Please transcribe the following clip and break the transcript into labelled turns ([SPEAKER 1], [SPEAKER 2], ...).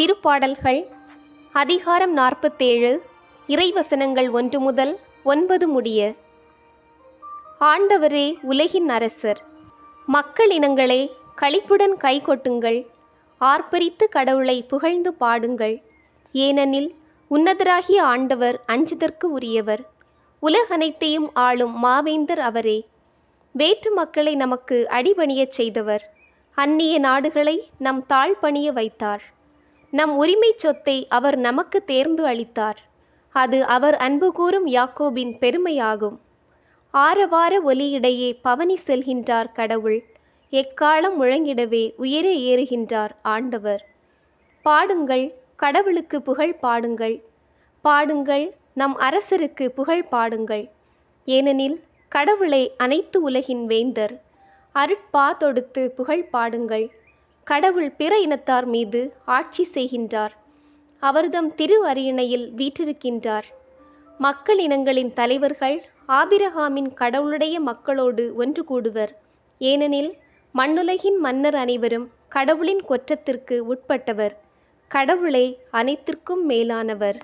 [SPEAKER 1] திருப்பாடல்கள் அதிகாரம் நாற்பத்தேழு இறைவசனங்கள் ஒன்று முதல் ஒன்பது முடிய. ஆண்டவரே உலகின் அரசர் மக்கள் இனங்களே களிப்புடன் கைகொட்டுங்கள் ஆர்ப்பரித்து கடவுளை புகழ்ந்து பாடுங்கள். ஏனெனில் உன்னதராகிய ஆண்டவர் அஞ்சுதற்கு உரியவர். உலகனைத்தையும் ஆளும் மாவேந்தர் அவரே. வேற்று மக்களை நமக்கு அடிபணியச் செய்தவர். அந்நிய நாடுகளை நம் தாழ் பணிய வைத்தார். நம் உரிமை சொத்தை அவர் நமக்கு தேர்ந்து அளித்தார். அது அவர் அன்பு கூறும் யாக்கோபின் பெருமையாகும். ஆரவார ஒலியிடையே பவனி செல்கின்றார் கடவுள். எக்காலம் முழங்கிடவே உயர ஏறுகின்றார் ஆண்டவர். பாடுங்கள் கடவுளுக்கு புகழ் பாடுங்கள். பாடுங்கள் நம் அரசருக்கு புகழ் பாடுங்கள். ஏனெனில் கடவுளை அனைத்து உலகின் வேந்தர். அருட்பா தொடுத்து புகழ் பாடுங்கள். கடவுள் பிற இனத்தார் மீது ஆட்சி செய்கின்றார். அவர்தம் திரு அரியணையில் வீற்றிருக்கின்றார். மக்கள் இனங்களின் தலைவர்கள் ஆபிரகாமின் கடவுளுடைய மக்களோடு ஒன்று கூடுவர். ஏனெனில் மண்ணுலகின் மன்னர் அனைவரும் கடவுளின் கொற்றத்திற்கு உட்பட்டவர். கடவுளே அனைத்திற்கும் மேலானவர்.